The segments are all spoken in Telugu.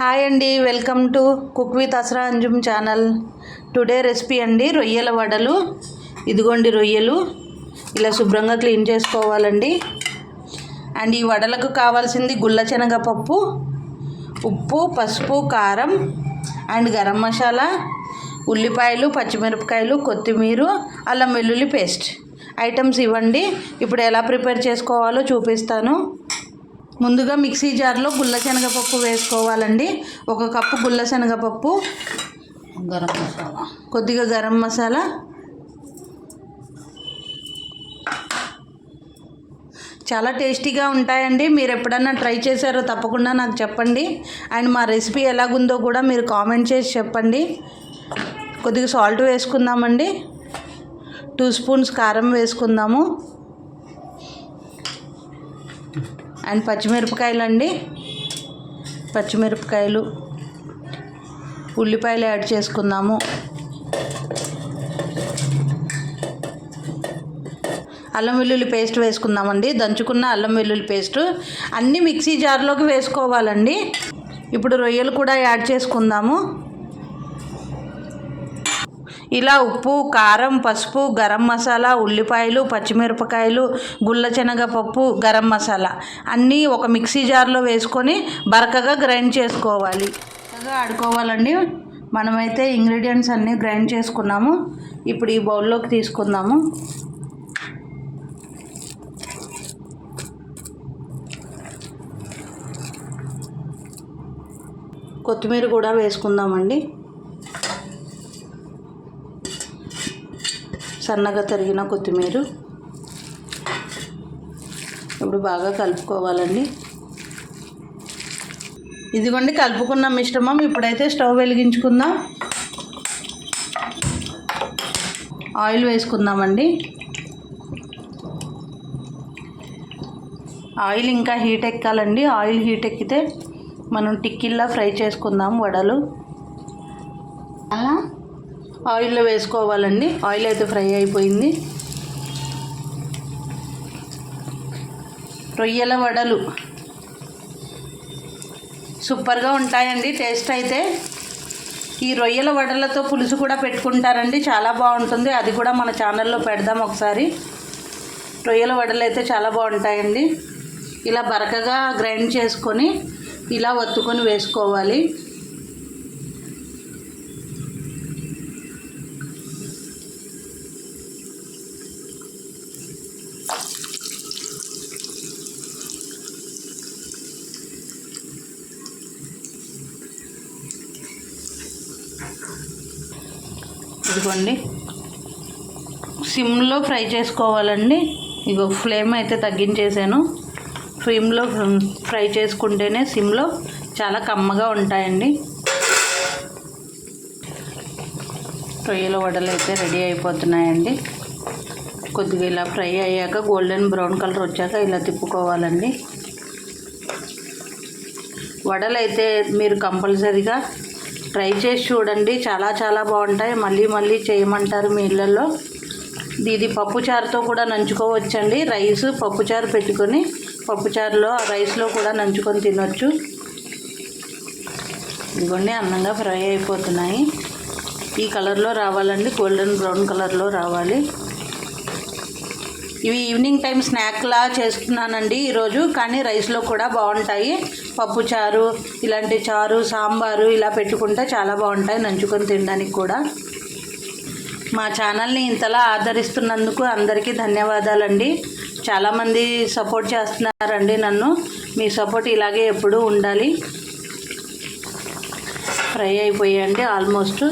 హాయ్ అండి welcome to cook with Asra Anjum channel. Today recipe అండి రొయ్యల వడలు. ఇదిగోండి రొయ్యలు. ఇలా శుభ్రంగా క్లీన్ చేసుకోవాలండి. అండ్ ఈ వడలకు కావాల్సింది గుల్ల శనగపప్పు ఉప్పు పసుపు కారం అండ్ గరం మసాలా ఉల్లిపాయలు పచ్చిమిరపకాయలు కొత్తిమీర అల్లం వెల్లుల్లి పేస్ట్. ఐటమ్స్ ఇవ్వండి. ఇప్పుడు ఎలా ప్రిపేర్ చేసుకోవాలో చూపిస్తాను. ముందుగా మిక్సీ జార్లో గుల్ల శనగపప్పు వేసుకోవాలండి. ఒక కప్పు గుల్ల శనగపప్పు గరం మసాలా. కొద్దిగా గరం మసాలా చాలా టేస్టీగా ఉంటాయండి. మీరు ఎప్పుడన్నా ట్రై చేశారో తప్పకుండా నాకు చెప్పండి. అండ్ మా రెసిపీ ఎలాగుందో కూడా మీరు కామెంట్ చేసి చెప్పండి. కొద్దిగా సాల్ట్ వేసుకుందామండి. టూ స్పూన్స్ కారం వేసుకుందాము. అండ్ పచ్చిమిరపకాయలు అండి పచ్చిమిరపకాయలు ఉల్లిపాయలు యాడ్ చేసుకుందాము. అల్లం వెల్లుల్లి పేస్ట్ వేసుకుందామండి. దంచుకున్న అల్లం వెల్లుల్లి పేస్ట్ అన్నీ మిక్సీ జార్లోకి వేసుకోవాలండి. ఇప్పుడు రొయ్యలు కూడా యాడ్ చేసుకుందాము. ఇలా ఉప్పు కారం పసుపు గరం మసాలా ఉల్లిపాయలు పచ్చిమిరపకాయలు గుల్ల పప్పు గరం మసాలా అన్నీ ఒక మిక్సీ జార్లో వేసుకొని బరకగా గ్రైండ్ చేసుకోవాలి. బరకగా ఆడుకోవాలండి. మనమైతే ఇంగ్రీడియంట్స్ అన్నీ గ్రైండ్ చేసుకున్నాము. ఇప్పుడు ఈ బౌల్లోకి తీసుకుందాము. కొత్తిమీర కూడా వేసుకుందామండి. సన్నగా తరిగిన కొత్తిమీర ఇప్పుడు బాగా కలుపుకోవాలండి. ఇదిగోండి కలుపుకున్న మిశ్రమం. ఇప్పుడైతే స్టవ్ వెలిగించుకుందాం. ఆయిల్ వేసుకుందామండి. ఆయిల్ ఇంకా హీట్ ఎక్కాలండి. ఆయిల్ హీట్ ఎక్కితే మనం టిక్కిల్లా ఫ్రై చేసుకుందాం వడలు. అలా ఆయిల్లో వేసుకోవాలండి. ఆయిల్ అయితే ఫ్రై అయిపోయింది. రొయ్యల వడలు సూపర్గా ఉంటాయండి. టేస్ట్ అయితే ఈ రొయ్యల వడలతో పులుసు కూడా పెట్టుకుంటారండి. చాలా బాగుంటుంది. అది కూడా మన ఛానల్లో పెడదాం ఒకసారి. రొయ్యల వడలు అయితే చాలా బాగుంటాయండి. ఇలా బరకగా గ్రైండ్ చేసుకొని ఇలా ఒత్తుకొని వేసుకోవాలి. ఇదిగోండి. సిమ్లో ఫ్రై చేసుకోవాలండి. ఇగో ఫ్లేమ్ అయితే తగ్గించేసాను. ఫ్లేమ్లో ఫ్రై చేసుకుంటేనే సిమ్లో చాలా కమ్మగా ఉంటాయండి. రొయ్యల వడలు అయితే రెడీ అయిపోతున్నాయండి. కొద్దిగా ఇలా ఫ్రై అయ్యాక గోల్డెన్ బ్రౌన్ కలర్ వచ్చాక ఇలా తిప్పుకోవాలండి. వడలు అయితే మీరు కంపల్సరీగా ట్రై చేసి చూడండి. చాలా చాలా బాగుంటాయి. మళ్ళీ మళ్ళీ చేయమంటారు మీ ఇళ్ళల్లో. ఇది పప్పుచారుతో కూడా నంచుకోవచ్చండి. రైస్ పప్పుచారు పెట్టుకొని పప్పుచారులో రైస్లో కూడా నంచుకొని తినొచ్చు. ఇదిగోండి అందంగా ఫ్రై అయిపోతున్నాయి. ఈ కలర్లో రావాలండి. గోల్డెన్ బ్రౌన్ కలర్లో రావాలి. ఇవి ఈవినింగ్ టైం స్నాక్లా చేస్తున్నానండి ఈరోజు కానీ రైస్లో కూడా బాగుంటాయి. పప్పు చారు ఇలాంటి చారు సాంబారు ఇలా పెట్టుకుంటే చాలా బాగుంటాయి నంచుకొని తినడానికి కూడా. మా ఛానల్ని ఇంతలా ఆదరిస్తున్నందుకు అందరికీ ధన్యవాదాలండి. చాలామంది సపోర్ట్ చేస్తున్నారండి నన్ను. మీ సపోర్ట్ ఇలాగే ఎప్పుడూ ఉండాలి. ఫ్రై అయిపోయాయండి ఆల్మోస్ట్.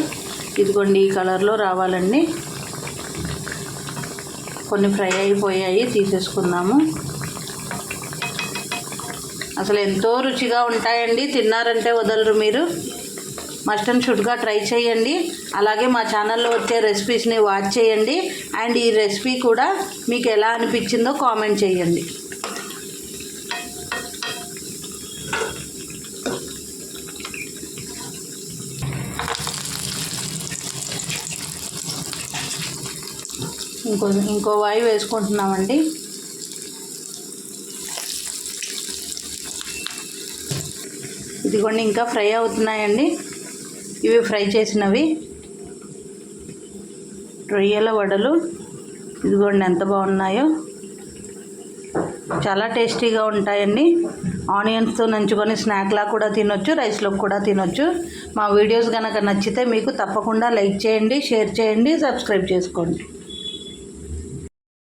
ఇదిగోండి ఈ కలర్లో రావాలండి. కొన్ని ఫ్రై అయిపోయాయి తీసేసుకుందాము. అసలు ఎంతో రుచిగా ఉంటాయండి. తిన్నారంటే వదలరు మీరు. మస్ట్ అండ్ షుడ్గా ట్రై చేయండి. అలాగే మా ఛానల్లో వచ్చే రెసిపీస్ని వాచ్ చేయండి. అండ్ ఈ రెసిపీ కూడా మీకు ఎలా అనిపించిందో కామెంట్ చేయండి. ఇంకో ఇంకో వాయి వేసుకుంటున్నామండి. ఇదిగోండి ఇంకా ఫ్రై అవుతున్నాయండి. ఇవి ఫ్రై చేసినవి. రొయ్యల వడలు. ఇదిగోండి ఎంత బాగున్నాయో. చాలా టేస్టీగా ఉంటాయండి. ఆనియన్స్తో నంచుకొని స్నాక్లా కూడా తినొచ్చు రైస్లో కూడా తినొచ్చు. మా వీడియోస్ కనుక నచ్చితే మీకు తప్పకుండా లైక్ చేయండి షేర్ చేయండి సబ్స్క్రైబ్ చేసుకోండి.